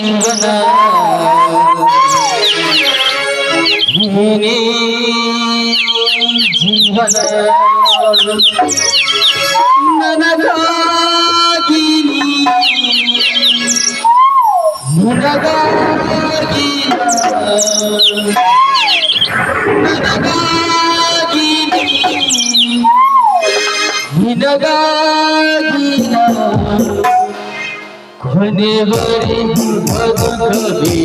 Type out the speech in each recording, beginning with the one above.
না ভুবনে জীবন ননদাগিনি মুনদাগিনি ননদাগিনি মুনদাগিনি ঘনে হরে ভগবী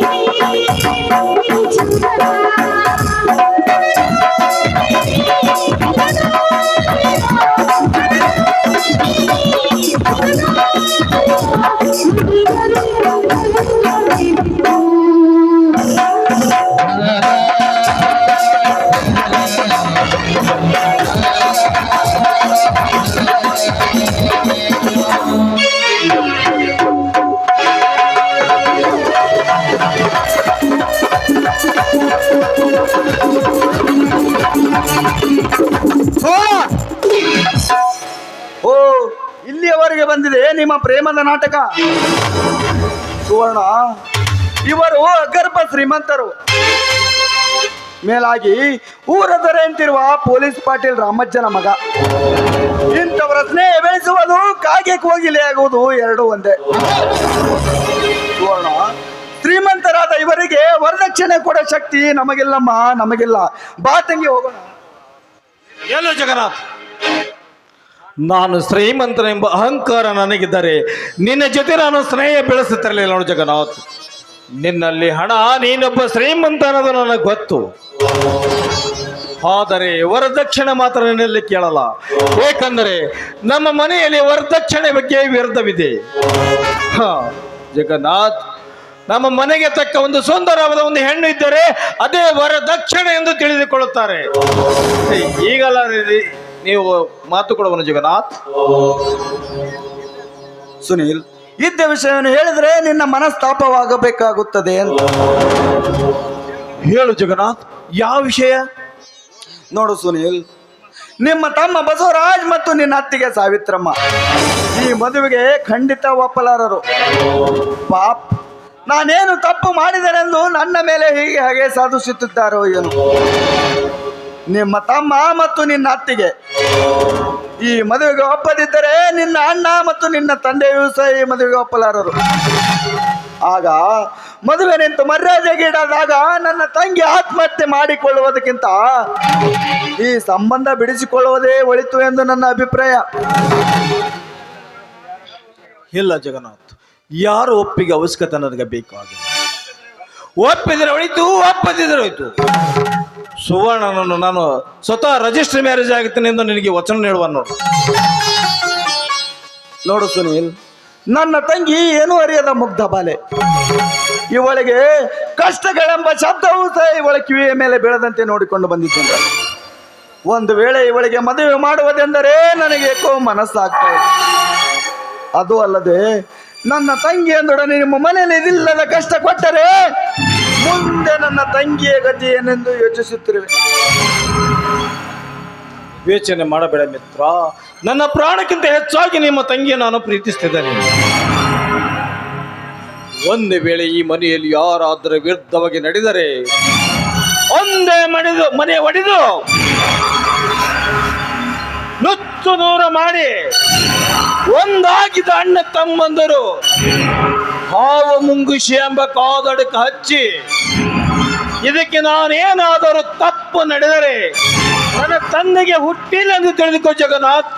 ನೀನೇ ಓ ಬಂದಿದೆ. ನಿಮ್ಮ ಪ್ರೇಮದ ನಾಟಕ? ಸುವರ್ಣ, ಇವರು ಅಗರ್ಭ ಶ್ರೀಮಂತರು. ಮೇಲಾಗಿ ಊರ ಅಂತಿರುವ ಪೊಲೀಸ್ ಪಾಟೀಲ್ ರಾಮಜ್ಜನ ಮಗ. ಇಂಥವರ ಸ್ನೇಹ ಬೆಳೆಸುವುದು ಕಾಗೆ ಕೋಗಿಲೆ ಆಗುವುದು ಎರಡು ಒಂದೇ. ಸುವರ್ಣ, ಶ್ರೀಮಂತರಾದ ಇವರಿಗೆ ವರದಕ್ಷಿಣೆ ಕೊಡೋ ಶಕ್ತಿ ನಮಗಿಲ್ಲಮ್ಮ, ನಮಗಿಲ್ಲ. ಬಾ ತಂಗಿ ಹೋಗೋಣ. ಎಲ್ಲೋ ಜಗನ್ನಾಥ್. ನಾನು ಶ್ರೀಮಂತನೆಂಬ ಅಹಂಕಾರ ನನಗಿದ್ದರೆ ನಿನ್ನ ಜೊತೆ ನಾನು ಸ್ನೇಹ ಬೆಳೆಸುತ್ತಿರಲಿಲ್ಲ ನೋಡು ಜಗನ್ನಾಥ್. ನಿನ್ನಲ್ಲಿ ಹಣ, ನೀನೊಬ್ಬ ಶ್ರೀಮಂತ ಅನ್ನೋದು ನನಗೆ ಗೊತ್ತು. ಆದರೆ ವರದಕ್ಷಿಣೆ ಮಾತ್ರ ನಿನ್ನಲ್ಲಿ ಕೇಳಲ್ಲ. ಏಕೆಂದರೆ ನಮ್ಮ ಮನೆಯಲ್ಲಿ ವರದಕ್ಷಿಣೆ ಬಗ್ಗೆ ವಿರುದ್ಧವಿದೆ ಹ, ಜಗನ್ನಾಥ್, ನಮ್ಮ ಮನೆಗೆ ತಕ್ಕ ಒಂದು ಸುಂದರವಾದ ಒಂದು ಹೆಣ್ಣು ಇದ್ದರೆ ಅದೇ ವರದಕ್ಷಿಣೆ ಎಂದು ತಿಳಿದುಕೊಳ್ಳುತ್ತಾರೆ. ಈಗಲ್ಲ ನೀವು ಮಾತು ಕೊಡುವನು ಜಗನ್ನಾಥ್. ಸುನೀಲ್ ಇದ್ದ ವಿಷಯವನ್ನು ಹೇಳಿದ್ರೆ ನಿನ್ನ ಮನಸ್ತಾಪವಾಗಬೇಕಾಗುತ್ತದೆ ಅಂತ. ಹೇಳು ಜಗನ್ನಾಥ್ ಯಾವ ವಿಷಯ? ನೋಡು ಸುನೀಲ್ ನಿಮ್ಮ ತಮ್ಮ ಬಸವರಾಜ್ ಮತ್ತು ನಿನ್ನ ಅತ್ತಿಗೆ ಸಾವಿತ್ರಮ್ಮ. ಈ ಮದುವೆಗೆ ಖಂಡಿತ ಒಪ್ಪಲಾರರು. ಪಾಪ್ ನಾನೇನು ತಪ್ಪು ಮಾಡಿದರೆಂದು ನನ್ನ ಮೇಲೆ ಹೀಗೆ ಹಾಗೆ ಸಾಧಿಸುತ್ತಿದ್ದಾರೋ ಏನು. ನಿಮ್ಮ ತಮ್ಮ ಮತ್ತು ನಿನ್ನ ಅತ್ತಿಗೆ. ಈ ಮದುವೆಗೆ ಒಪ್ಪದಿದ್ದರೆ ನಿನ್ನ ಅಣ್ಣ ಮತ್ತು ನಿನ್ನ ತಂದೆಯೂ ಸಹ ಈ ಮದುವೆಗೆ ಒಪ್ಪಲಾರರು. ಆಗ ಮದುವೆ ನಿಂತು ಮರ್ಯಾದೆಗೀಡಾದಾಗ ನನ್ನ ತಂಗಿ ಆತ್ಮಹತ್ಯೆ ಮಾಡಿಕೊಳ್ಳುವುದಕ್ಕಿಂತ ಈ ಸಂಬಂಧ ಬಿಡಿಸಿಕೊಳ್ಳುವುದೇ ಒಳಿತು ಎಂದು ನನ್ನ ಅಭಿಪ್ರಾಯ. ಇಲ್ಲ ಜಗನ್ನಾಥ್, ಯಾರು ಒಪ್ಪಿಗೆ ಅವಶ್ಯಕತೆ ನನಗೆ ಬೇಕಾಗಿಲ್ಲ. ಒಪ್ಪಿದ್ರೆ ಹೊಳಿತು ಒಪ್ಪದಿದ್ರೆ ಹೋಯ್ತು. ಸುವರ್ಣನನ್ನು ನಾನು ಸ್ವತಃ ರಜಿಸ್ಟರ್ ಮ್ಯಾರೇಜ್ ಆಗುತ್ತೇನೆ ಎಂದು ನಿನಗೆ ವಚನ ನೀಡುವ ನೋಡು. ನೋಡು ಸುನೀಲ್, ನನ್ನ ತಂಗಿ ಏನು ಅರಿಯದ ಮುಗ್ಧ ಬಾಲೆ. ಇವಳಿಗೆ ಕಷ್ಟಗಳೆಂಬ ಶಬ್ದವೂ ಸಹ ಇವಳ ಕಿವಿಯ ಮೇಲೆ ಬೀಳದಂತೆ ನೋಡಿಕೊಂಡು ಬಂದಿದ್ದೇನೆ. ಒಂದು ವೇಳೆ ಇವಳಿಗೆ ಮದುವೆ ಮಾಡುವುದೆಂದರೆ ನನಗೆ ಏಕೋ ಮನಸ್ಸಾಗ್ತಾ ಇದೆ. ಅದು ಅಲ್ಲದೆ ನನ್ನ ತಂಗಿಯಂದೊಡನೆ ನಿಮ್ಮ ಮನೆಯಲ್ಲಿ ಇದಿಲ್ಲದ ಕಷ್ಟ ಕೊಟ್ಟರೆ ಮುಂದೆ ನನ್ನ ತಂಗಿಯ ಗತಿ ಏನೆಂದು ಯೋಚಿಸುತ್ತಿರುವೆ. ಯೋಚನೆ ಮಾಡಬೇಡ ಮಿತ್ರ. ನನ್ನ ಪ್ರಾಣಕ್ಕಿಂತ ಹೆಚ್ಚಾಗಿ ನಿಮ್ಮ ತಂಗಿಯ ನಾನು ಪ್ರೀತಿಸ್ತಿದ್ದೇನೆ. ಒಂದು ವೇಳೆ ಈ ಮನೆಯಲ್ಲಿ ಯಾರಾದರೂ ವಿರುದ್ಧವಾಗಿ ನಡೆದರೆ, ಒಂದೇ ಮಡಿದು ಮನೆ ಒಡೆದು ನುಚ್ಚು ನೂರ ಮಾಡಿ ಒಂದಾಗಿದ್ದ ಅಣ್ಣ ತಮ್ಮಂದರು ಹಾವು ಮುಂಗುಷಿ ಎಂಬ ಕಾದಡಕ ಹಚ್ಚಿ ಇದಕ್ಕೆ ನಾನೇನಾದರೂ ತಪ್ಪು ನಡೆದರೆ ನನ್ನ ತಂದೆಗೆ ಹುಟ್ಟಿಲ್ಲ ಎಂದು ತಿಳಿದುಕೋ ಜಗನ್ನಾಥ್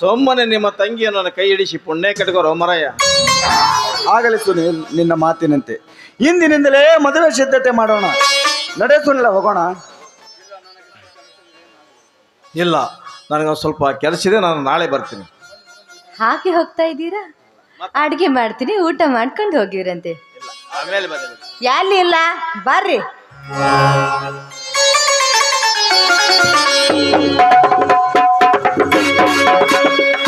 ಸೊಮ್ಮನೆ ನಿಮ್ಮ ತಂಗಿಯನ್ನು ನನ್ನ ಕೈ ಹಿಡಿಸಿ ಪುಣ್ಯ ಕಟ್ಕೋರೋ ಮರಯ್ಯ ಆಗಲಿ ಸುನೀಲ್ ನಿನ್ನ ಮಾತಿನಂತೆ. ಇಂದಿನಿಂದಲೇ ಮದುವೆ ಸಿದ್ಧತೆ ಮಾಡೋಣ. ನಡೆ ಸುನಿಲ ಹೋಗೋಣ. ಇಲ್ಲ ನನಗೆ ಸ್ವಲ್ಪ ಕೆಲಸ ಇದೆ ನಾನು ನಾಳೆ ಬರ್ತೀನಿ. ಹಾಕಿ ಹೋಗ್ತಾ ಇದ್ದೀರಾ? ಅಡ್ಗೆ ಮಾಡ್ತೀನಿ ಊಟ ಮಾಡ್ಕೊಂಡು ಹೋಗಿರಂತೆ ಆಮೇಲೆ ಎಲ್ಲಿ ಇಲ್ಲ? ಬರ್ರಿ. Thank you.